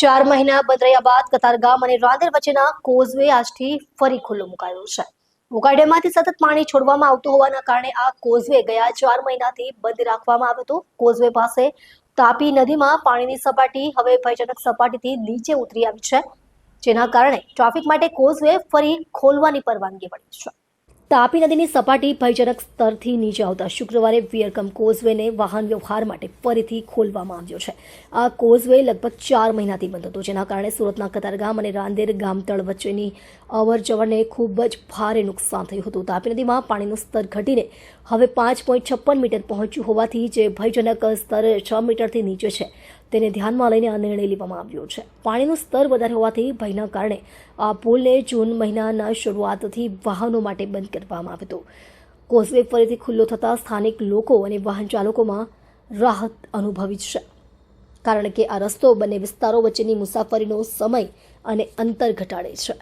ચાર મહિના બંધ બાદ કતારગામ અને રાંદેર વચ્ચેના કોઝવે આજથી ફરી ખુલ્લો મુકાયો છે. ઉકાડેમાંથી સતત પાણી છોડવામાં આવતું હોવાના કારણે આ કોઝવે ગયા ચાર મહિનાથી બંધ રાખવામાં આવ્યો હતો. કોઝવે પાસે તાપી નદીમાં પાણીની સપાટી હવે ભયજનક સપાટીથી નીચે ઉતરી આવી છે. જેના કારણે ટ્રાફિક માટે કોઝવે ફરી ખોલવાની પરવાનગી મળી છે. તાપી નદીની સપાટી ભયજનક સ્તરથી નીચે આવતા શુક્રવારે વિયરકમ કોઝવેને વાહન વ્યવહાર માટે ફરીથી ખોલવામાં આવ્યો છે. આ કોઝવે લગભગ ચાર મહિનાથી બંધ હતો, જેના કારણે સુરતના કતારગામ અને રાંદેર ગામતળ વચ્ચેની અવર જવરને ખૂબ જ ભારે નુકસાન થયું હતું. તાપી નદીમાં પાણીનું સ્તર ઘટીને હવે પાંચ પોઈન્ટ છપ્પન મીટર પહોંચ્યું હોવાથી જે ભયજનક સ્તર છ મીટરથી નીચે છે. તેને ધ્યાનમાં લઈને આ નિર્ણય લેવામાં આવ્યો છે. પાણીનું સ્તર વધારે હોવાથી ભયના કારણે આ પુલને જૂન મહિનાના શરૂઆતથી વાહનો માટે બંધ કરવામાં આવ્યો કોઝવે ફરીથી ખુલ્લો થતાં સ્થાનિક લોકો અને વાહન ચાલકોમાં રાહત અનુભવી છે. કારણ કે આ રસ્તો બંને વિસ્તારો વચ્ચેની મુસાફરીનો સમય અને અંતર ઘટાડે છે.